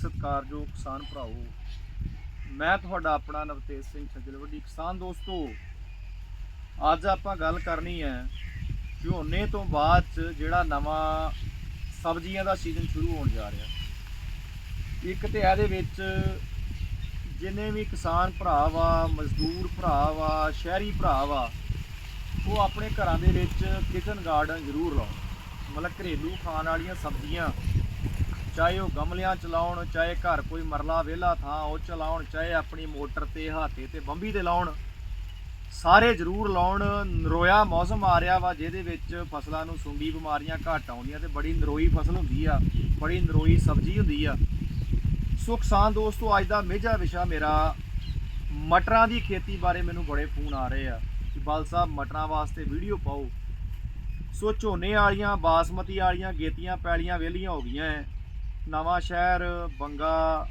ਸਤਿਕਾਰਯੋਗ ਕਿਸਾਨ ਭਰਾਓ ਮੈਂ ਤੁਹਾਡਾ ਆਪਣਾ ਨਵਤੇਜ ਸਿੰਘ ਛੱਜਲਵੱਡੀ ਕਿਸਾਨ ਦੋਸਤੋ। ਅੱਜ ਆਪਾਂ ਗੱਲ ਕਰਨੀ ਹੈ ਝੋਨੇ ਤੋਂ ਬਾਅਦ 'ਚ ਜਿਹੜਾ ਨਵਾਂ ਸਬਜ਼ੀਆਂ ਦਾ ਸੀਜ਼ਨ ਸ਼ੁਰੂ ਹੋਣ ਜਾ ਰਿਹਾ। ਇੱਕ ਤੇ ਇਹਦੇ ਵਿੱਚ ਜਿੰਨੇ ਵੀ ਕਿਸਾਨ ਭਰਾ ਵਾ ਮਜ਼ਦੂਰ ਭਰਾ ਵਾ ਸ਼ਹਿਰੀ ਭਰਾ ਵਾ ਉਹ ਆਪਣੇ ਘਰਾਂ ਦੇ ਵਿੱਚ ਕਿਚਨ ਗਾਰਡਨ ਜ਼ਰੂਰ ਲਾਉਣ। ਮਤਲਬ ਘਰੇਲੂ ਖਾਣ ਵਾਲੀਆਂ ਸਬਜ਼ੀਆਂ ਚਾਹੇ ਉਹ ਗਮਲਿਆਂ ਚਲਾਉਣ, ਚਾਹੇ ਘਰ ਕੋਈ ਮਰਲਾ ਵਿਹਲਾ ਥਾਂ ਉਹ ਚਲਾਉਣ, ਚਾਹੇ ਆਪਣੀ ਮੋਟਰ ਤੇ ਹਾਤੇ ਤੇ ਬੰਬੀ ਤੇ ਲਾਉਣ, ਸਾਰੇ ਜ਼ਰੂਰ ਲਾਉਣ। ਨਰੋਇਆ ਮੌਸਮ ਆ ਰਿਹਾ ਵਾ ਜਿਹਦੇ ਵਿੱਚ ਫਸਲਾਂ ਨੂੰ ਸੁੰਡੀ ਬਿਮਾਰੀਆਂ ਘੱਟ ਆਉਂਦੀਆਂ ਤੇ ਬੜੀ ਨਰੋਈ ਫਸਲ ਹੁੰਦੀ ਆ, ਬੜੀ ਨਰੋਈ ਸਬਜ਼ੀ ਹੁੰਦੀ ਆ। ਸੋ ਕਿਸਾਨ ਦੋਸਤੋ, ਅੱਜ ਦਾ ਮੇਜਾ ਵਿਸ਼ਾ ਮੇਰਾ ਮਟਰਾਂ ਦੀ ਖੇਤੀ ਬਾਰੇ ਮੈਨੂੰ ਬੜੇ ਫੋਨ ਆ ਰਹੇ ਆ ਕਿ ਬਲ ਸਾਹਿਬ ਮਟਰਾਂ ਵਾਸਤੇ ਵੀਡੀਓ ਪਾਓ। ਸੋ ਝੋਨੇ ਵਾਲੀਆਂ, ਬਾਸਮਤੀ ਵਾਲੀਆਂ, ਗੇਤੀਆਂ, ਪੈਲੀਆਂ ਵਿਹਲੀਆਂ ਹੋ ਗਈਆਂ ਐ। ਨਵਾਂ ਸ਼ਹਿਰ, ਬੰਗਾ,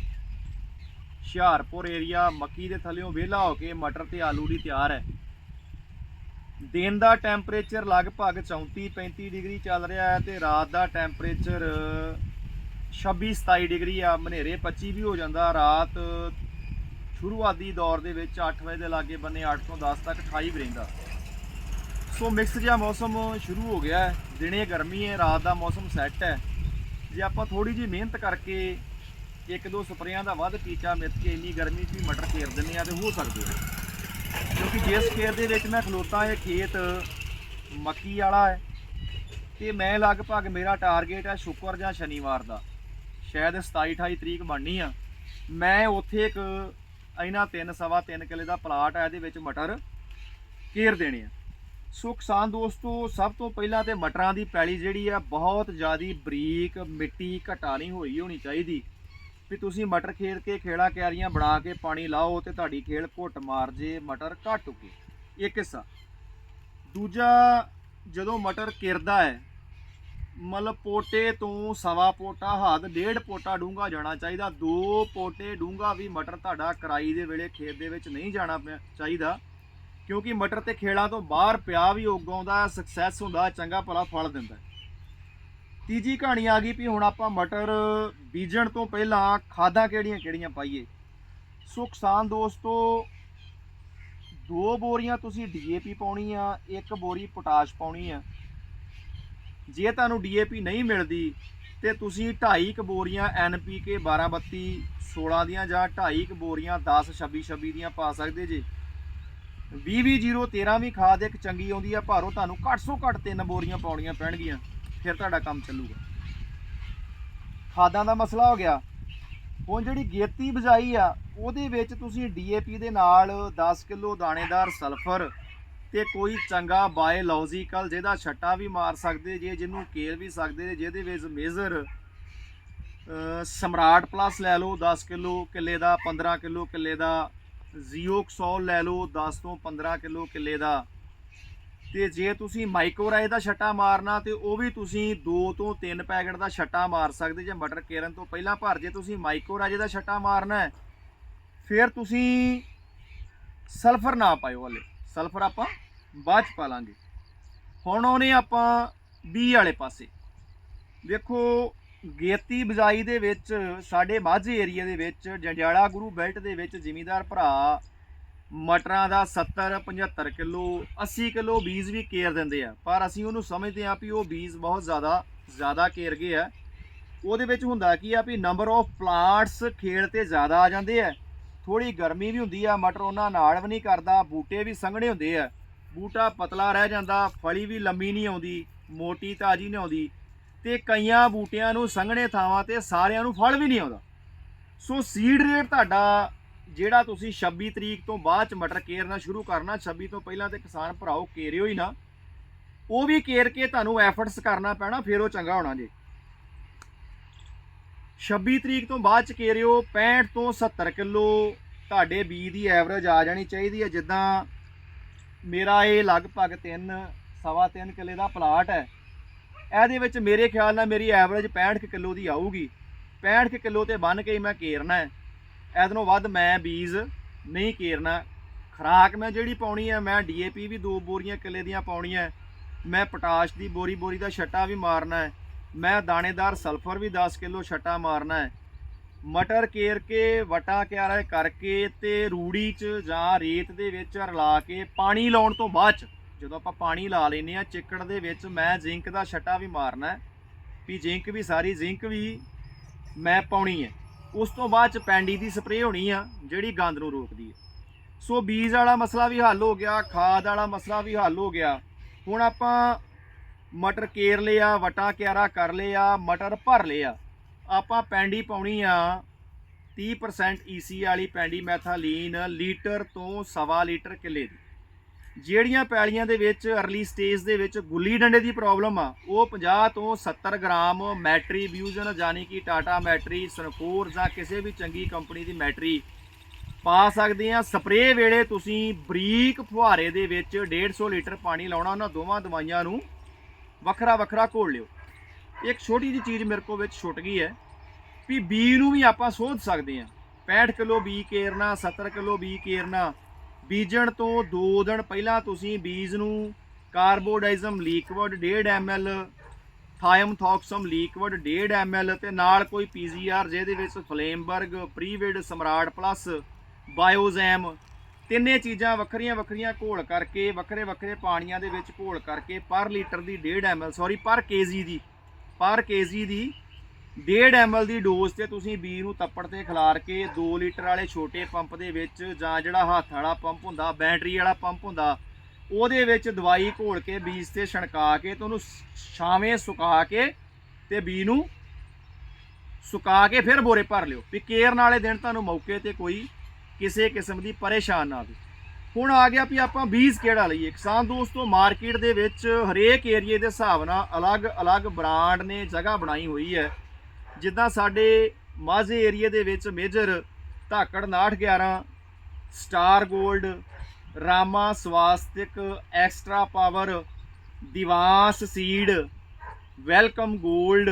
ਹੁਸ਼ਿਆਰਪੁਰ ਏਰੀਆ ਮੱਕੀ ਦੇ ਥੱਲਿਓਂ ਵਿਹਲਾ ਹੋ ਕੇ ਮਟਰ ਤੇ ਆਲੂ ਦੀ ਤਿਆਰ ਹੈ। ਦਿਨ ਦਾ ਟੈਂਪਰੇਚਰ ਲਗਭਗ 34 35 ਡਿਗਰੀ ਚੱਲ ਰਿਹਾ ਹੈ ਤੇ ਰਾਤ ਦਾ ਟੈਂਪਰੇਚਰ 26 27 ਡਿਗਰੀ ਆ ਮਨੇਰੇ 25 ਵੀ ਹੋ ਜਾਂਦਾ। ਰਾਤ ਸ਼ੁਰੂਆਤੀ ਦੌਰ ਦੇ ਵਿੱਚ 8 ਵਜੇ ਦੇ ਲਾਗੇ ਬੰਨੇ 8 ਤੋਂ 10 ਤੱਕ 28 ਵੀ ਰਹਿੰਦਾ। ਸੋ ਮਿਕਸ ਜਿਹਾ ਮੌਸਮ ਸ਼ੁਰੂ ਹੋ ਗਿਆ ਹੈ। ਦਿਨੇ ਗਰਮੀ ਹੈ, ਰਾਤ ਦਾ ਮੌਸਮ ਸੈੱਟ ਹੈ। ਜੇ ਆਪਾਂ ਥੋੜੀ ਜਿਹੀ ਮਿਹਨਤ ਕਰਕੇ ਇੱਕ ਦੋ ਸਪਰੇਆਂ ਦਾ ਵੱਧ ਟੀਚਾ ਮਿੱਥ ਕੇ ਇੰਨੀ ਗਰਮੀ 'ਚ ਵੀ ਮਟਰ ਘੇਰ ਦਿੰਨੇ ਆ ਤੇ ਹੋ ਸਕਦੇ ਆ। ਕਿਉਂਕਿ ਜਿਸ ਖੇਤ ਦੇ ਵਿੱਚ ਮੈਂ ਖਲੋਤਾ ਇਹ ਖੇਤ ਮੱਕੀ ਵਾਲਾ ਹੈ ਤੇ ਮੈਂ ਲਗਭਗ ਮੇਰਾ ਟਾਰਗੇਟ ਹੈ ਸ਼ੁੱਕਰ ਜਾਂ ਸ਼ਨੀਵਾਰ ਦਾ। ਸ਼ਾਇਦ 27 28 ਤਰੀਕ ਬਣਨੀ ਆ। ਮੈਂ ਉੱਥੇ ਇੱਕ ਇਹਨਾਂ ਤਿੰਨ, ਸਵਾ ਤਿੰਨ ਕਿਲੇ ਦਾ ਪਲਾਟ ਹੈ ਇਹਦੇ ਵਿੱਚ ਮਟਰ ਘੇਰ ਦੇਣੇ ਆ। ਸੋ ਕਿਸਾਨ ਦੋਸਤੋ, ਸਭ ਤੋਂ ਪਹਿਲਾਂ ਤੇ ਮਟਰਾਂ ਦੀ ਪੈਲੀ ਜਿਹੜੀ ਆ, ਬਹੁਤ ਜ਼ਿਆਦੀ ਬਰੀਕ ਮਿੱਟੀ ਘਟਾ ਨਹੀਂ ਹੋਈ ਹੋਣੀ ਚਾਹੀਦੀ। ਵੀ ਤੁਸੀਂ ਮਟਰ ਖੇਡ ਕੇ ਖੇੜਾ ਕਿਆਰੀਆਂ ਬਣਾ ਕੇ ਪਾਣੀ ਲਾਓ ਤੇ ਤੁਹਾਡੀ ਖੇਲ ਘੁੱਟ ਮਾਰ ਜੇ, ਮਟਰ ਘੱਟ ਉਗੇ। ਇੱਕ ਹਿੱਸਾ। ਦੂਜਾ, ਜਦੋਂ ਮਟਰ ਕਿਰਦਾ ਹੈ, ਮਤਲਬ ਪੋਟੇ ਤੋਂ ਸਵਾ ਪੋਟਾ, ਹੱਦ ਡੇਢ ਪੋਟਾ ਡੂੰਗਾ ਜਾਣਾ ਚਾਹੀਦਾ। ਦੋ ਪੋਟੇ ਡੂੰਗਾ ਵੀ ਮਟਰ ਤੁਹਾਡਾ ਕਰਾਈ ਦੇ ਵੇਲੇ ਖੇਤ ਦੇ ਵਿੱਚ ਨਹੀਂ ਜਾਣਾ ਪਿਆ- ਚਾਹੀਦਾ। ਕਿਉਂਕਿ ਮਟਰ ਤੇ ਖੇਲਾਂ ਤੋਂ ਬਾਹਰ ਪਿਆ ਵੀ ਉਗਾਉਂਦਾ ਸਕਸੈਸ ਹੁੰਦਾ, ਚੰਗਾ ਭਲਾ ਫਲ ਦਿੰਦਾ ਤੀਜੀ ਕਹਾਣੀ ਆ ਗਈ ਵੀ ਹੁਣ ਆਪਾਂ ਮਟਰ ਬੀਜਣ ਤੋਂ ਪਹਿਲਾਂ ਖਾਦਾਂ ਕਿਹੜੀਆਂ ਕਿਹੜੀਆਂ ਪਾਈਏ? ਸੋ ਕਿਸਾਨ ਦੋਸਤੋ, ਦੋ ਬੋਰੀਆਂ ਤੁਸੀਂ ਡੀਏਪੀ ਪਾਉਣੀ ਆ, ਇੱਕ ਬੋਰੀ ਪੋਟਾਸ਼ ਪਾਉਣੀ ਆ। ਜੇ ਤੁਹਾਨੂੰ ਡੀਏਪੀ ਨਹੀਂ ਮਿਲਦੀ ਤੇ ਤੁਸੀਂ 2.5 ਕ ਬੋਰੀਆਂ ਐਨਪੀਕੇ 1232 16 ਦੀਆਂ ਜਾਂ 2.5 ਕ ਬੋਰੀਆਂ 10 26 26 ਦੀਆਂ ਪਾ ਸਕਦੇ ਜੇ। 20013 ਵੀ ਖਾਦ ਇੱਕ ਚੰਗੀ ਆਉਂਦੀ ਆ, ਭਾਰੋ ਤੁਹਾਨੂੰ ਘੱਟ ਤੋਂ ਘੱਟ ਤਿੰਨ ਬੋਰੀਆਂ ਪਾਉਣੀਆਂ ਪੈਣਗੀਆਂ, ਫਿਰ ਤੁਹਾਡਾ ਕੰਮ ਚੱਲੂਗਾ। ਖਾਦਾਂ ਦਾ ਮਸਲਾ ਹੋ ਗਿਆ। ਹੁਣ ਜਿਹੜੀ ਗੇਤੀ ਬਜਾਈ ਆ, ਉਹਦੇ ਵਿੱਚ ਤੁਸੀਂ ਡੀਏਪੀ ਦੇ ਨਾਲ 10 ਕਿਲੋ ਦਾਣੇਦਾਰ ਸਲਫਰ ਤੇ ਕੋਈ ਚੰਗਾ ਬਾਇਓਲੋਜੀਕਲ ਜਿਹਦਾ ਛੱਟਾ ਵੀ ਮਾਰ ਸਕਦੇ, ਜੇ ਜਿਹਨੂੰ ਕੇਲ ਵੀ ਸਕਦੇ, ਜਿਹਦੇ ਵਿੱਚ ਮੇਜ਼ਰ ਸਮਰਾਟ ਪਲੱਸ ਲੈ ਲਓ 10 ਕਿਲੋ ਕਿੱਲੇ ਦਾ 15 ਕਿਲੋ ਕਿੱਲੇ ਦਾ ਜ਼ੀਓਕਸੋਲ ਲੈ ਲਓ 10 ਤੋਂ 15 ਕਿਲੋ ਕਿੱਲੇ ਦਾ। ਤੇ ਜੇ ਤੁਸੀਂ ਮਾਈਕੋਰਾਏ ਦਾ ਛੱਟਾ ਮਾਰਨਾ ਤੇ ਉਹ ਵੀ ਤੁਸੀਂ 2 ਤੋਂ 3 ਪੈਕਟ ਦਾ ਛੱਟਾ ਮਾਰ ਸਕਦੇ ਜੇ ਮਟਰ ਕੇਰਨ ਤੋਂ ਪਹਿਲਾਂ ਭਰ ਜੇ ਤੁਸੀਂ ਮਾਈਕੋਰਾਜੇ ਦਾ ਛੱਟਾ ਮਾਰਨਾ ਫਿਰ ਤੁਸੀਂ ਸਲਫਰ ਨਾ ਪਾਇਓ ਹਲੇ। ਸਲਫਰ ਆਪਾਂ ਬਾਅਦ ਚ ਪਾ ਲਾਂਗੇ ਹੁਣ ਉਹਨੇ ਆਪਾਂ ਬੀ ਵਾਲੇ ਪਾਸੇ। ਵੇਖੋ ਗੇਤੀ ਬਜਾਈ ਦੇ ਵਿੱਚ, ਸਾਡੇ ਮਾਝੇ ਏਰੀਆ ਦੇ ਵਿੱਚ, ਜੰਡਿਆਲਾ ਗੁਰੂ ਬੈਲਟ ਦੇ ਵਿੱਚ ਜ਼ਿਮੀਂਦਾਰ ਭਰਾ ਮਟਰਾਂ ਦਾ 70 75 ਕਿਲੋ 80 ਕਿਲੋ ਬੀਜ ਵੀ ਕੇਰ ਦਿੰਦੇ ਆ। ਪਰ ਅਸੀਂ ਉਹਨੂੰ ਸਮਝਦੇ ਆ ਵੀ ਉਹ ਬੀਜ ਬਹੁਤ ਜ਼ਿਆਦਾ ਜ਼ਿਆਦਾ ਕੇਰ ਗਏ ਆ। ਉਹਦੇ ਵਿੱਚ ਹੁੰਦਾ ਕੀ ਆ ਵੀ ਨੰਬਰ ਆਫ ਪਲਾਂਟਸ ਖੇਲ ਤੇ ਜ਼ਿਆਦਾ ਆ ਜਾਂਦੇ ਆ। ਥੋੜੀ ਗਰਮੀ ਵੀ ਹੁੰਦੀ ਆ, ਮਟਰ ਉਹਨਾਂ ਨਾਲ ਵੀ ਨਹੀਂ ਕਰਦਾ, ਬੂਟੇ ਵੀ ਸੰਘਣੇ ਹੁੰਦੇ ਆ। ਬੂਟਾ ਪਤਲਾ ਰਹਿ ਜਾਂਦਾ, ਫਲੀ ਵੀ ਲੰਮੀ ਨਹੀਂ ਆਉਂਦੀ, ਮੋਟੀ ਤਾਜੀ ਨਹੀਂ ਆਉਂਦੀ। ਤੇ ਕਈਆਂ ਬੂਟਿਆਂ ਨੂੰ ਸੰਘਣੇ ਥਾਵਾਂ ਤੇ ਸਾਰਿਆਂ ਨੂੰ ਫਲ ਵੀ ਨਹੀਂ ਆਉਂਦਾ। ਸੋ ਸੀਡ ਰੇਟ ਤੁਹਾਡਾ ਜਿਹੜਾ ਤੁਸੀਂ 26 ਤਰੀਕ ਤੋਂ ਬਾਅਦ ਚ ਮਟਰ ਕੇਰਨਾ ਸ਼ੁਰੂ ਕਰਨਾ 26 ਤੋਂ ਪਹਿਲਾਂ ਤੇ ਕਿਸਾਨ ਭਰਾਓ ਕੇਰਿਓ ਹੀ ਨਾ, ਉਹ ਵੀ ਕੇਰ ਕੇ ਤੁਹਾਨੂੰ ਐਫਰਟਸ ਕਰਨਾ ਪੈਣਾ, ਫਿਰ ਉਹ ਚੰਗਾ ਹੋਣਾ ਜੀ। 26 ਤਰੀਕ ਤੋਂ ਬਾਅਦ ਚ ਕੇਰਿਓ 65 ਤੋਂ 70 ਕਿਲੋ ਤੁਹਾਡੇ ਬੀ ਦੀ ਐਵਰੇਜ ਆ ਜਾਣੀ ਚਾਹੀਦੀ ਹੈ। ਜਿੱਦਾਂ ਮੇਰਾ ਇਹ ਲਗਭਗ 3 ਸਵਾ 3 ਕਿੱਲੇ ਦਾ ਪਲਾਟ ਹੈ। ਇਹਦੇ ਵਿੱਚ ਮੇਰੇ ਖਿਆਲ ਨਾਲ ਮੇਰੀ ਐਵਰੇਜ 65 ਕੁ ਕਿਲੋ ਦੀ ਆਊਗੀ। 65 ਕੁ ਕਿਲੋ ਤੇ ਬੰਨ ਕੇ ਹੀ ਮੈਂ ਕੇਰਨਾ ਹੈ। ਇਹਦੋਂ ਵੱਧ ਮੈਂ ਬੀਜ ਨਹੀਂ ਕੇਰਨਾ। ਖਰਾਕ ਮੈਂ ਜਿਹੜੀ ਪਾਉਣੀ ਹੈ, ਮੈਂ ਡੀਏਪੀ ਵੀ ਦੋ ਬੋਰੀਆਂ ਕਿੱਲੇ ਦੀਆਂ ਪਾਉਣੀਆਂ ਮੈਂ ਪੋਟਾਸ਼ ਦੀ ਬੋਰੀ ਬੋਰੀ ਦਾ ਛੱਟਾ ਵੀ ਮਾਰਨਾ ਹੈ। ਮੈਂ ਦਾਣੇਦਾਰ ਸਲਫਰ ਵੀ 10 ਕਿਲੋ ਛੱਟਾ ਮਾਰਨਾ ਹੈ। ਮਟਰ ਕੇਰ ਕੇ, ਵਟਾ ਕਿਆਰਾ ਕਰਕੇ ਤੇ ਰੂੜੀ 'ਚ ਜਾਂ ਰੇਤ ਦੇ ਵਿੱਚ ਰਲਾ ਕੇ ਪਾਣੀ ਲਾਉਣ ਤੋਂ ਬਾਅਦ 'ਚ ਜਦੋਂ ਆਪਾਂ ਪਾਣੀ ਲਾ ਲੈਨੇ ਆ ਚਿੱਕੜ ਦੇ ਵਿੱਚ, ਮੈਂ ਜ਼ਿੰਕ ਦਾ ਛੱਟਾ ਵੀ ਮਾਰਨਾ ਵੀ ਜ਼ਿੰਕ ਵੀ ਸਾਰੀ, ਜ਼ਿੰਕ ਵੀ ਮੈਂ ਪਾਉਣੀ ਹੈ। ਉਸ ਤੋਂ ਬਾਅਦ ਚ ਪੈਂਡੀ ਦੀ ਸਪਰੇਅ ਹੋਣੀ ਆ, ਜਿਹੜੀ ਗੰਦ ਨੂੰ ਰੋਕਦੀ ਹੈ। ਸੋ ਬੀਜ ਵਾਲਾ ਮਸਲਾ ਵੀ ਹੱਲ ਹੋ ਗਿਆ, ਖਾਦ ਵਾਲਾ ਮਸਲਾ ਵੀ ਹੱਲ ਹੋ ਗਿਆ। ਹੁਣ ਆਪਾਂ ਮਟਰ ਕੇਰ ਲਿਆ, ਵਟਾ ਕਿਆਰਾ ਕਰ ਲਿਆ, ਮਟਰ ਭਰ ਲਿਆ। ਆਪਾਂ ਪੈਂਡੀ ਪਾਉਣੀ ਆ 30% ਈਸੀ ਵਾਲੀ ਪੈਂਡੀ ਮੈਥਾਲੀਨ, ਲੀਟਰ ਤੋਂ ਸਵਾ ਲੀਟਰ ਕਿੱਲੇ ਦੀ। ਜਿਹੜੀਆਂ ਪੈਲੀਆਂ ਦੇ ਵਿੱਚ ਅਰਲੀ ਸਟੇਜ ਦੇ ਵਿੱਚ ਗੁੱਲੀ ਡੰਡੇ ਦੀ ਪ੍ਰੋਬਲਮ ਆ, ਉਹ 50 ਤੋਂ 70 ਗ੍ਰਾਮ ਮੈਟਰੀ ਵਿਊਜ਼ਨ ਯਾਨੀ ਕਿ ਟਾਟਾ ਮੈਟਰੀ ਸਨਕੋਰ ਜਾਂ ਕਿਸੇ ਵੀ ਚੰਗੀ ਕੰਪਨੀ ਦੀ ਮੈਟਰੀ ਪਾ ਸਕਦੇ ਆ। ਸਪਰੇਅ ਵੇਲੇ ਤੁਸੀਂ ਬਰੀਕ ਫੁਹਾਰੇ ਦੇ ਵਿੱਚ 150 ਲੀਟਰ ਪਾਣੀ ਲਾਉਣਾ, ਉਹਨਾਂ ਦੋਵਾਂ ਦਵਾਈਆਂ ਨੂੰ ਵੱਖਰਾ ਵੱਖਰਾ ਘੋਲ ਲਿਓ। ਇੱਕ ਛੋਟੀ ਜਿਹੀ ਚੀਜ਼ ਮੇਰੇ ਕੋਲ ਵਿੱਚ ਛੁੱਟ ਗਈ ਹੈ ਵੀ ਬੀ ਨੂੰ ਵੀ ਆਪਾਂ ਸੋਧ ਸਕਦੇ ਆ। 65 ਕਿਲੋ ਬੀ ਕੇਰਨਾ 70 ਕਿਲੋ ਬੀ ਕੇਰਨਾ ਬੀਜਣ ਤੋਂ 2 ਦਿਨ ਪਹਿਲਾਂ ਤੁਸੀਂ ਬੀਜ ਨੂੰ carbendazim liquid 1.5 ml thiamethoxam liquid 1.5 ml ਤੇ ਨਾਲ ਕੋਈ ਪੀਜੀਆਰ ਜਿਹਦੇ ਵਿੱਚ ਫਲੇਮਬਰਗ, ਪ੍ਰੀਵੇਡ, ਸਮਰਾਟ ਪਲੱਸ, ਬਾਇਓਜ਼ੈਮ, ਤਿੰਨੇ ਚੀਜ਼ਾਂ ਵੱਖਰੀਆਂ ਵੱਖਰੀਆਂ ਘੋਲ ਕਰਕੇ, ਵੱਖਰੇ ਵੱਖਰੇ ਪਾਣੀਆਂ ਦੇ ਵਿੱਚ ਘੋਲ ਕਰਕੇ ਪਰ ਲੀਟਰ ਦੀ 1.5 ml ਸੌਰੀ ਪਰ ਕੇਜੀ ਦੀ, ਪਰ ਕੇਜੀ ਦੀ 1.5 ml ਦੀ ਡੋਜ਼ ਤੇ ਤੁਸੀਂ ਬੀ ਨੂੰ ਤੱਪੜ ਤੇ ਖਿਲਾਰ ਕੇ 2 ਲੀਟਰ ਵਾਲੇ ਛੋਟੇ ਪੰਪ ਦੇ ਵਿੱਚ ਜਾਂ ਜਿਹੜਾ ਹੱਥ ਵਾਲਾ ਪੰਪ ਹੁੰਦਾ, ਬੈਟਰੀ ਵਾਲਾ ਪੰਪ ਹੁੰਦਾ, ਉਹਦੇ ਵਿੱਚ ਦਵਾਈ ਘੋਲ ਕੇ, ਬੀਜ ਤੇ ਛਣਕਾ ਕੇ, ਤੇ ਉਹਨੂੰ ਛਾਵੇਂ ਸੁਕਾ ਕੇ ਤੇ ਬੀ ਨੂੰ ਸੁਕਾ ਕੇ ਫਿਰ ਬੋਰੇ ਭਰ ਲਿਓ। ਵੀ ਕੇਰਨ ਵਾਲੇ ਦਿਨ ਤੁਹਾਨੂੰ ਮੌਕੇ ਤੇ ਕੋਈ ਕਿਸੇ ਕਿਸਮ ਦੀ ਪਰੇਸ਼ਾਨ ਨਾ ਆਵੇ। ਹੁਣ ਆ ਗਿਆ ਵੀ ਆਪਾਂ ਬੀਜ ਕਿਹੜਾ ਲਈਏ। ਕਿਸਾਨ ਦੋਸਤੋ, ਮਾਰਕੀਟ ਦੇ ਵਿੱਚ ਹਰੇਕ ਏਰੀਏ ਦੇ ਹਿਸਾਬ ਨਾਲ ਅਲੱਗ-ਅਲੱਗ ਬ੍ਰਾਂਡ ਨੇ ਜਗ੍ਹਾ ਬਣਾਈ ਹੋਈ ਹੈ। ਜਿੱਦਾਂ ਸਾਡੇ ਮਾਝੇ ਏਰੀਏ ਦੇ ਵਿੱਚ ਮੇਜਰ ਧਾਕੜ 6911 ਸਟਾਰ 골ਡ ਰਾਮਾ ਸਵਾਸਤਿਕ, ਐਕਸਟਰਾ ਪਾਵਰ, ਦਿਵਾਸ ਸੀਡ, ਵੈਲਕਮ 골ਡ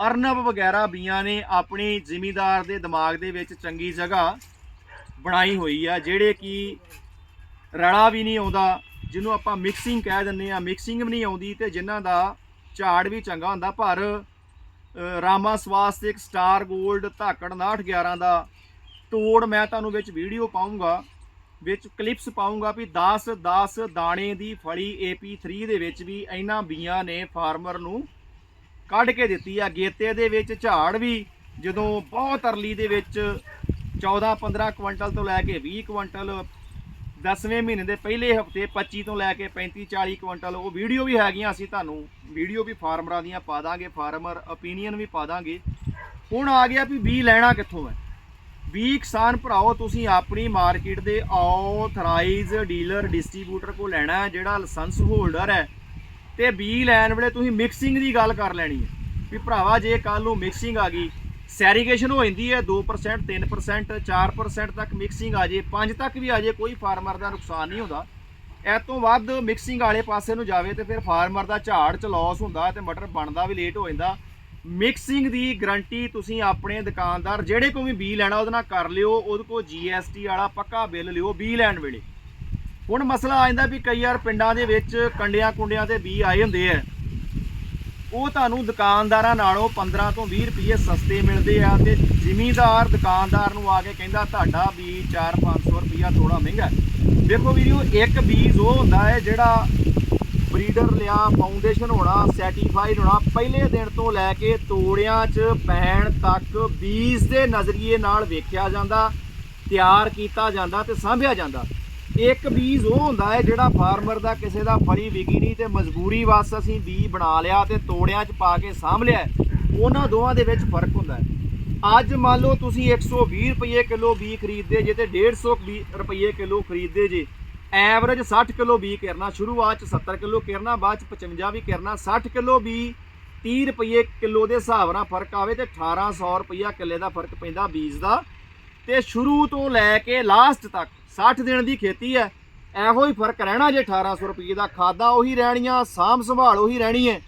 ਅਰਨਬ ਵਗੈਰਾ ਬੀਆਂ ਨੇ ਆਪਣੇ ਜ਼ਿਮੀਦਾਰ ਦੇ ਦਿਮਾਗ ਦੇ ਵਿੱਚ ਚੰਗੀ ਜਗ੍ਹਾ ਬਣਾਈ ਹੋਈ ਆ, ਜਿਹੜੇ ਕਿ ਰਲਾ ਵੀ ਨਹੀਂ ਆਉਂਦਾ, ਜਿਹਨੂੰ ਆਪਾਂ ਮਿਕਸਿੰਗ ਕਹਿ ਦਿੰਦੇ ਆ। ਮਿਕਸਿੰਗ ਵੀ ਨਹੀਂ ਆਉਂਦੀ ਤੇ ਜਿਨ੍ਹਾਂ ਦਾ ਝਾੜ ਵੀ ਚੰਗਾ ਹੁੰਦਾ, ਪਰ ਰਾਮਾ ਸਵਾਸਤਿਕ ਸਟਾਰ 골ਡ ਧਾਕੜ 6911 ਦਾ ਤੋੜ ਮੈਂ ਤੁਹਾਨੂੰ ਵਿੱਚ ਵੀਡੀਓ ਪਾਉਂਗਾ, ਵਿੱਚ ਕਲਿੱਪਸ ਪਾਉਂਗਾ ਵੀ 10 10 ਦਾਣੇ ਦੀ ਫਲੀ AP3 ਦੇ ਵਿੱਚ ਵੀ ਇਹਨਾਂ ਬੀਆਂ ਨੇ ਫਾਰਮਰ ਨੂੰ ਕੱਢ ਕੇ ਦਿੱਤੀ ਆ। ਗੇਤੇ ਦੇ ਵਿੱਚ ਝਾੜ ਵੀ ਜਦੋਂ ਬਹੁਤ ਅਰਲੀ ਦੇ ਵਿੱਚ 14 15 ਕੁਇੰਟਲ ਤੋਂ ਲੈ ਕੇ 20 ਕੁਇੰਟਲ 10ਵੇਂ ਮਹੀਨੇ ਦੇ ਪਹਿਲੇ ਹਫ਼ਤੇ 25 ਤੋਂ ਲੈ ਕੇ 35 40 ਕੁਇੰਟਲ ਉਹ ਵੀਡੀਓ ਵੀ ਹੈਗੀਆਂ, ਅਸੀਂ ਤੁਹਾਨੂੰ ਵੀਡੀਓ ਵੀ ਫਾਰਮਰਾਂ ਦੀਆਂ ਪਾ ਦਾਂਗੇ, ਫਾਰਮਰ ਓਪੀਨੀਅਨ ਵੀ ਪਾ ਦਾਂਗੇ। ਹੁਣ ਆ ਗਿਆ ਵੀ ਬੀ ਲੈਣਾ ਕਿੱਥੋਂ ਹੈ? ਵੀ ਕਿਸਾਨ ਭਰਾਓ ਤੁਸੀਂ ਆਪਣੀ ਮਾਰਕੀਟ ਦੇ ਆਥਰਾਈਜ਼ ਡੀਲਰ ਡਿਸਟ੍ਰੀਬਿਊਟਰ ਕੋ ਲੈਣਾ ਹੈ, ਜਿਹੜਾ ਲਾਇਸੈਂਸ ਹੋਲਡਰ ਹੈ। ਤੇ ਬੀ ਲੈਣ ਵੇਲੇ ਤੁਸੀਂ ਮਿਕਸਿੰਗ ਦੀ ਗੱਲ ਕਰ ਲੈਣੀ ਹੈ। ਵੀ ਭਰਾਵਾ, ਜੇ ਕੱਲ ਨੂੰ ਮਿਕਸਿੰਗ ਆ ਗਈ ਸੈਰੀਗੇਸ਼ਨ ਹੋ ਜਾਂਦੀ ਹੈ 2% 3% 4% ਤੱਕ ਮਿਕਸਿੰਗ ਆ ਜੇ 5 ਤੱਕ ਵੀ ਆ ਜੇ ਕੋਈ ਫਾਰਮਰ ਦਾ ਨੁਕਸਾਨ ਨਹੀਂ ਹੁੰਦਾ। ਇਹ ਤੋਂ ਵੱਧ ਮਿਕਸਿੰਗ ਵਾਲੇ ਪਾਸੇ ਨੂੰ ਜਾਵੇ ਤੇ ਫਿਰ ਫਾਰਮਰ ਦਾ ਝਾੜ ਚ ਲਾਸ ਹੁੰਦਾ ਤੇ ਮਟਰ ਬਣਦਾ ਵੀ ਲੇਟ ਹੋ ਜਾਂਦਾ। ਮਿਕਸਿੰਗ ਦੀ ਗਰੰਟੀ ਤੁਸੀਂ ਆਪਣੇ ਦੁਕਾਨਦਾਰ ਜਿਹੜੇ ਕੋਈ ਵੀ ਬੀ ਲੈਣਾ, ਉਹਦੇ ਨਾਲ ਕਰ ਲਿਓ। ਉਹਦੇ ਕੋਲ GST ਵਾਲਾ ਪੱਕਾ ਬਿੱਲ ਲਿਓ ਬੀ ਲੈਣ ਵੇਲੇ। ਹੁਣ ਮਸਲਾ ਆ ਜਾਂਦਾ ਵੀ ਕਈ ਵਾਰ ਪਿੰਡਾਂ ਦੇ ਵਿੱਚ ਕੰਡਿਆਂ ਕੁੰਡਿਆਂ ਤੇ ਬੀ ਆਏ ਹੁੰਦੇ ਆ। ਉਹ ਤੁਹਾਨੂੰ ਦੁਕਾਨਦਾਰਾਂ ਨਾਲੋਂ 15 ਤੋਂ 20 ਰੁਪਏ ਸਸਤੇ ਮਿਲਦੇ ਆ ਤੇ ਜ਼ਿਮੀਂਦਾਰ ਦੁਕਾਨਦਾਰ ਨੂੰ ਆ ਕੇ ਕਹਿੰਦਾ, ਤੁਹਾਡਾ ਬੀਜ 4-500 ਰੁਪਇਆ ਥੋੜਾ ਮਹਿੰਗਾ ਹੈ। ਦੇਖੋ ਵੀਡੀਓ ਇੱਕ ਬੀਜ ਉਹ ਹੁੰਦਾ ਹੈ ਜਿਹੜਾ ਬਰੀਡਰ ਲਿਆ ਫਾਊਂਡੇਸ਼ਨ ਹੋਣਾ ਸਰਟੀਫਾਈਡ ਹੋਣਾ, ਪਹਿਲੇ ਦਿਨ ਤੋਂ ਲੈ ਕੇ ਤੋੜਿਆਂ 'ਚ ਪੈਣ ਤੱਕ ਬੀਜ ਦੇ ਨਜ਼ਰੀਏ ਨਾਲ ਵੇਖਿਆ ਜਾਂਦਾ, ਤਿਆਰ ਕੀਤਾ ਜਾਂਦਾ ਤੇ ਸਾਂਭਿਆ ਜਾਂਦਾ ਇੱਕ ਬੀਜ ਉਹ ਹੁੰਦਾ ਹੈ ਜਿਹੜਾ ਫਾਰਮਰ ਦਾ ਕਿਸੇ ਦਾ ਫਲੀ ਵਿਕੀ ਨਹੀਂ ਤੇ ਮਜਬੂਰੀ ਵਾਸਤੇ ਅਸੀਂ ਬੀ ਬਣਾ ਲਿਆ ਤੇ ਤੋੜਿਆਂ 'ਚ ਪਾ ਕੇ ਸਾਂਭ ਲਿਆ ਉਹਨਾਂ ਦੋਵਾਂ ਦੇ ਵਿੱਚ ਫ਼ਰਕ ਹੁੰਦਾ ਹੈ। ਅੱਜ ਮੰਨ ਲਓ ਤੁਸੀਂ 120 ਰੁਪਏ ਕਿਲੋ ਬੀ ਖਰੀਦਦੇ ਜੇ ਤੇ 150 ਰੁਪਏ ਕਿਲੋ ਖਰੀਦਦੇ ਜੇ। ਐਵਰੇਜ 60 ਕਿਲੋ ਬੀ ਕਰਨਾ, ਸ਼ੁਰੂਆਤ 'ਚ 70 ਕਿਲੋ ਕਰਨਾ, ਬਾਅਦ 'ਚ 55 ਵੀ ਕਰਨਾ 60 ਕਿਲੋ ਬੀ 30 ਰੁਪਏ ਕਿਲੋ ਦੇ ਹਿਸਾਬ ਨਾਲ ਫ਼ਰਕ ਆਵੇ ਤੇ 1800 ਰੁਪਇਆ ਕਿੱਲੇ ਦਾ ਫ਼ਰਕ ਪੈਂਦਾ ਬੀਜ ਦਾ। ਤੇ ਸ਼ੁਰੂ ਤੋਂ ਲੈ ਕੇ ਲਾਸਟ ਤੱਕ 60 ਦਿਨ ਦੀ ਖੇਤੀ ਹੈ। ਇਹੋ ਹੀ ਫ਼ਰਕ ਰਹਿਣਾ ਜੇ 1800 ਰੁਪਏ ਦਾ ਖਾਦਾ ਉਹੀ ਰਹਿਣੀਆਂ ਸਾਂਭ ਸੰਭਾਲ ਉਹੀ ਰਹਿਣੀ ਹੈ।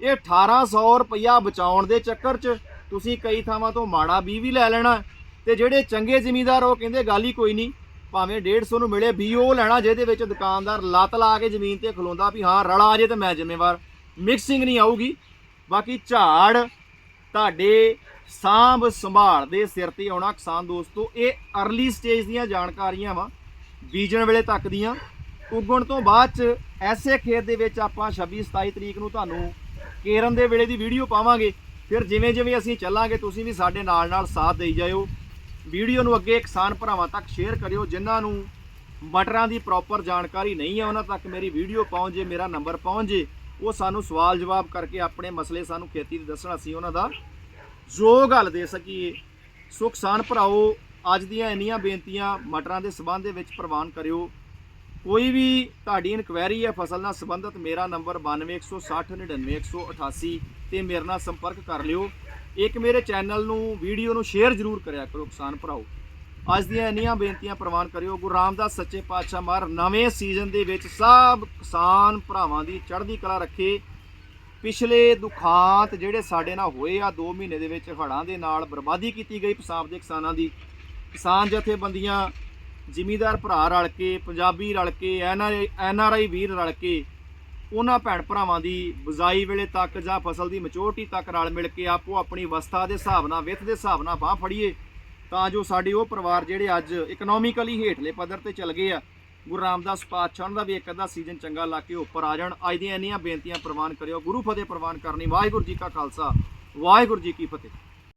ਇਹ 1800 ਰੁਪਇਆ ਬਚਾਉਣ ਦੇ ਚੱਕਰ 'ਚ ਤੁਸੀਂ ਕਈ ਥਾਵਾਂ ਤੋਂ ਮਾੜਾ ਬੀ ਵੀ ਲੈ ਲੈਣਾ ਤੇ ਜਿਹੜੇ ਚੰਗੇ ਜ਼ਿਮੀਂਦਾਰ ਉਹ ਕਹਿੰਦੇ ਗੱਲ ਹੀ ਕੋਈ ਨਹੀਂ, ਭਾਵੇਂ 150 ਨੂੰ ਮਿਲੇ ਵੀ ਉਹ ਲੈਣਾ ਜਿਹਦੇ ਵਿੱਚ ਦੁਕਾਨਦਾਰ ਲੱਤ ਲਾ ਕੇ ਜ਼ਮੀਨ ਤੇ ਖਲੋਂਦਾ ਵੀ ਹਾਂ, ਰਲਾ ਜੇ ਤੇ ਮੈਂ ਜ਼ਿੰਮੇਵਾਰ ਮਿਕਸਿੰਗ ਨਹੀਂ ਆਊਗੀ। ਬਾਕੀ ਝਾੜ ਤੁਹਾਡੇ ਸਾਂਭ ਸੰਭਾਲ ਦੇ ਸਿਰ ਤੇ ਆਉਣਾ ਕਿਸਾਨ ਦੋਸਤੋ ਇਹ ਅਰਲੀ ਸਟੇਜ ਦੀਆਂ ਜਾਣਕਾਰੀਆਂ ਵਾ, ਬੀਜਣ ਵੇਲੇ ਤੱਕ ਦੀਆਂ। ਉਗਣ ਤੋਂ ਬਾਅਦ ਚ ਐਸੇ ਖੇਤ ਦੇ ਵਿੱਚ ਆਪਾਂ 26 27 ਤਰੀਕ ਨੂੰ ਤੁਹਾਨੂੰ ਕੇਰਨ ਦੇ ਵੇਲੇ ਦੀ ਵੀਡੀਓ ਪਾਵਾਂਗੇ। ਫਿਰ ਜਿਵੇਂ ਜਿਵੇਂ ਅਸੀਂ ਚੱਲਾਂਗੇ, ਤੁਸੀਂ ਵੀ ਸਾਡੇ ਨਾਲ ਨਾਲ ਸਾਥ ਦੇਈ ਜਾਇਓ। ਵੀਡੀਓ ਨੂੰ ਅੱਗੇ ਕਿਸਾਨ ਭਰਾਵਾਂ ਤੱਕ ਸ਼ੇਅਰ ਕਰਿਓ, ਜਿਨ੍ਹਾਂ ਨੂੰ ਮਟਰਾਂ ਦੀ ਪ੍ਰੋਪਰ ਜਾਣਕਾਰੀ ਨਹੀਂ ਹੈ ਉਹਨਾਂ ਤੱਕ ਮੇਰੀ ਵੀਡੀਓ ਪਹੁੰਚ ਜੇ ਮੇਰਾ ਨੰਬਰ ਪਹੁੰਚ। ਜੇ ਉਹ ਸਾਨੂੰ ਸਵਾਲ ਜਵਾਬ ਕਰਕੇ ਆਪਣੇ ਮਸਲੇ ਸਾਨੂੰ ਖੇਤੀ ਦੇ ਦੱਸਣ, ਅਸੀਂ ਉਹਨਾਂ ਦਾ ਜੋ ਗੱਲ ਦੇ ਸਕੀਏ ਸੋ ਕਿਸਾਨ ਭਰਾਓ, ਅੱਜ ਦੀਆਂ ਇੰਨੀਆਂ ਬੇਨਤੀਆਂ ਮਟਰਾਂ ਦੇ ਸਬੰਧ ਦੇ ਵਿੱਚ ਪ੍ਰਵਾਨ ਕਰਿਓ। ਕੋਈ ਵੀ ਤੁਹਾਡੀ ਇਨਕੁਆਇਰੀ ਹੈ ਫਸਲ ਨਾਲ ਸੰਬੰਧਿਤ, ਮੇਰਾ ਨੰਬਰ 9216099188 ਤੇ ਮੇਰੇ ਨਾਲ ਸੰਪਰਕ ਕਰ ਲਿਓ। ਇੱਕ ਮੇਰੇ ਚੈਨਲ ਨੂੰ ਵੀਡੀਓ ਨੂੰ ਸ਼ੇਅਰ ਜ਼ਰੂਰ ਕਰਿਆ ਕਰੋ ਕਿਸਾਨ ਭਰਾਓ। ਅੱਜ ਦੀਆਂ ਇੰਨੀਆਂ ਬੇਨਤੀਆਂ ਪ੍ਰਵਾਨ ਕਰਿਓ। ਗੁਰੂ ਰਾਮਦਾਸ ਸੱਚੇ ਪਾਤਸ਼ਾਹ ਮਾਰ ਨਵੇਂ ਸੀਜ਼ਨ ਦੇ ਵਿੱਚ ਸਭ ਕਿਸਾਨ ਭਰਾਵਾਂ ਦੀ ਚੜ੍ਹਦੀ ਕਲਾ ਰੱਖੇ। ਪਿਛਲੇ ਦੁਖਾਂਤ ਜਿਹੜੇ ਸਾਡੇ ਨਾਲ ਹੋਏ ਆ 2 ਮਹੀਨੇ ਦੇ ਵਿੱਚ ਹੜ੍ਹਾਂ ਦੇ ਨਾਲ ਬਰਬਾਦੀ ਕੀਤੀ ਗਈ ਪੰਜਾਬ ਦੇ ਕਿਸਾਨਾਂ ਦੀ। ਕਿਸਾਨ ਜਥੇਬੰਦੀਆਂ, ਜ਼ਿਮੀਦਾਰ ਭਰਾ ਰਲ ਕੇ, ਪੰਜਾਬੀ ਰਲ ਕੇ, ਐਨ ਆਰ ਆਈ ਵੀਰ ਰਲ ਕੇ, ਉਹਨਾਂ ਭੈਣ ਭਰਾਵਾਂ ਦੀ ਬੁਝਾਈ ਵੇਲੇ ਤੱਕ ਜਾਂ ਫਸਲ ਦੀ ਮਚੋਰਟੀ ਤੱਕ ਰਲ ਮਿਲ ਕੇ ਆਪੋ ਆਪਣੀ ਅਵਸਥਾ ਦੇ ਹਿਸਾਬ ਨਾਲ ਵਿੱਥ ਦੇ ਹਿਸਾਬ ਨਾਲ ਬਾਹ ਫੜੀਏ, ਤਾਂ ਜੋ ਸਾਡੇ ਉਹ ਪਰਿਵਾਰ ਜਿਹੜੇ ਅੱਜ ਇਕਨੋਮਿਕਲੀ ਹੇਠਲੇ ਪੱਧਰ ਤੇ ਚੱਲ ਗਏ ਆ ਗੁਰੂ ਰਾਮਦਾਸ ਪਾਤਸ਼ਾਹ ਦਾ ਵੀ ਇੱਕ ਅੱਧਾ ਸੀਜ਼ਨ ਚੰਗਾ ਲਾ ਕੇ ਉੱਪਰ ਆ ਜਾਣ। ਅੱਜ ਦੀਆਂ ਇੰਨੀਆਂ ਬੇਨਤੀਆਂ ਪ੍ਰਵਾਨ ਕਰਿਓ। ਗੁਰੂ ਫਤਿਹ ਪ੍ਰਵਾਨ ਕਰਨੀ। ਵਾਹਿਗੁਰੂ ਜੀ ਕਾ ਖਾਲਸਾ। ਵਾਹਿਗੁਰੂ ਜੀ ਕੀ ਫਤਿਹ।